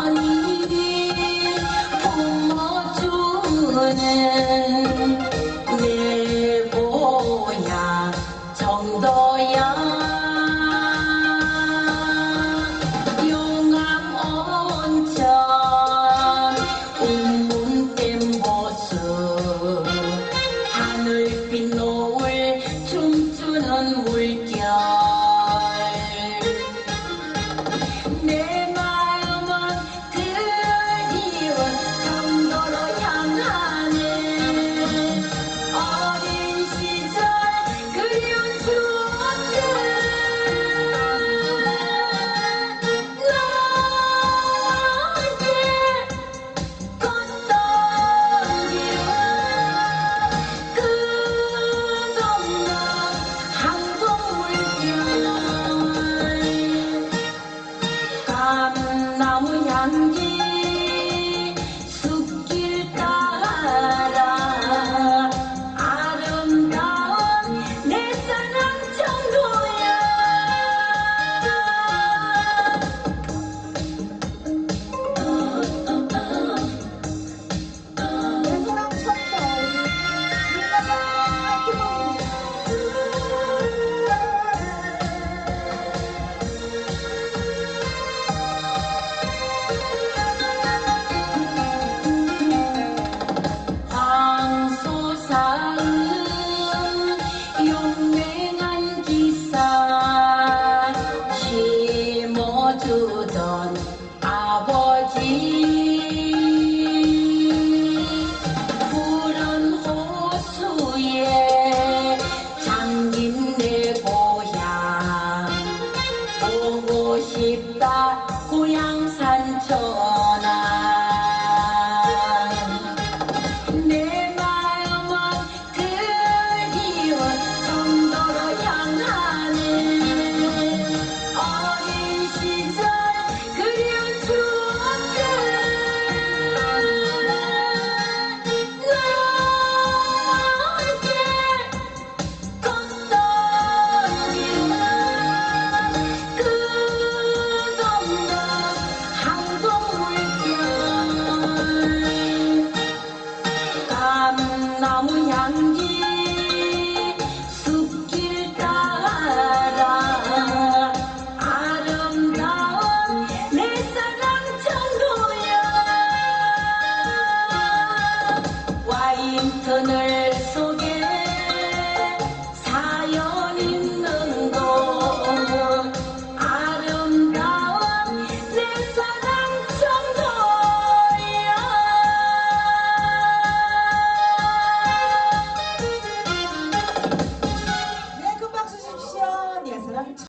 강산이 품어주는 주던 아버지. 푸른 호수에 잠긴 내 고향. 보고 싶다 고향 산처럼. Universo.